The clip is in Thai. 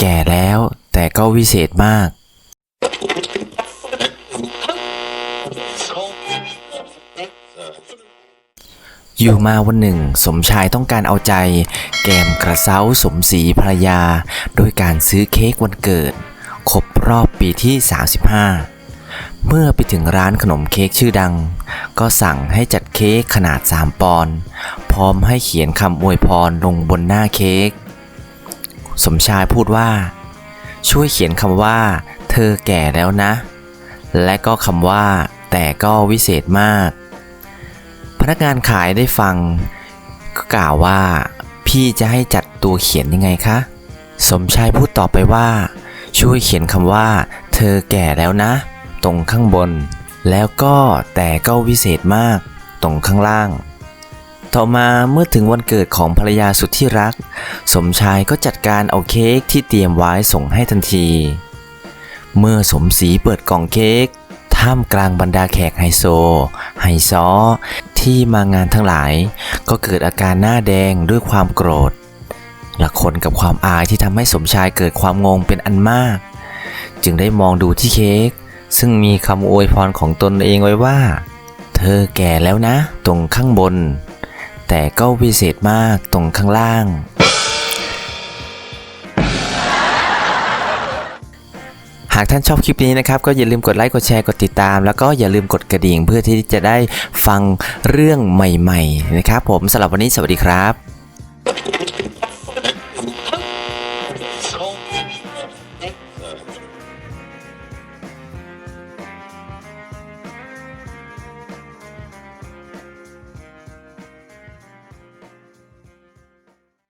แก่แล้วแต่ก็วิเศษมาก อยู่มาวันหนึ่ง สมชายต้องการเอาใจ แกมกระเซ้าสมศรีภรรยา โดยการซื้อเค้กวันเกิดครบรอบปีที่ 35 เมื่อไปถึงร้านขนมเค้กชื่อดัง ก็สั่งให้จัดเค้กขนาด 3 ปอนด์พร้อมให้เขียนคำอวยพรลงบนหน้าเค้ก สมชายพูดว่า ช่วยเขียนคำว่า เธอแก่แล้วนะ และก็คำว่า แต่ก็วิเศษมาก พนักงานขายได้ฟัง ก็กล่าวว่า พี่จะให้จัดตัวเขียนยังไงคะ สมชายพูดต่อไปว่า ช่วยเขียนคำว่า เธอแก่แล้วนะ ตรงข้างบน แล้วก็แต่ก็วิเศษมาก ตรงข้างล่าง ต่อมาเมื่อถึงวันเกิดของภรรยาสุดที่รัก สมชายก็จัดการเอาเค้กที่เตรียมไว้ส่งให้ทันที เมื่อสมศรีเปิดกล่องเค้กท่ามกลางบรรดาแขกไฮโซ ไฮซอที่มางานทั้งหลาย ก็เกิดอาการหน้าแดงด้วยความโกรธละคนกับความอายที่ทำให้สมชายเกิดความงงเป็นอันมาก จึงได้มองดูที่เค้กซึ่งมีคำอวยพรของตนเองไว้ว่า เธอแก่แล้วนะ ตรงข้างบน แต่ก็วิเศษมากตรงข้างล่าง หากท่านชอบคลิปนี้นะครับ ก็อย่าลืมกดไลค์ กดแชร์ กดติดตาม แล้วก็อย่าลืมกดกระดิ่งเพื่อที่จะได้ฟังเรื่องใหม่ ๆ นะครับ ผมสำหรับวันนี้สวัสดีครับ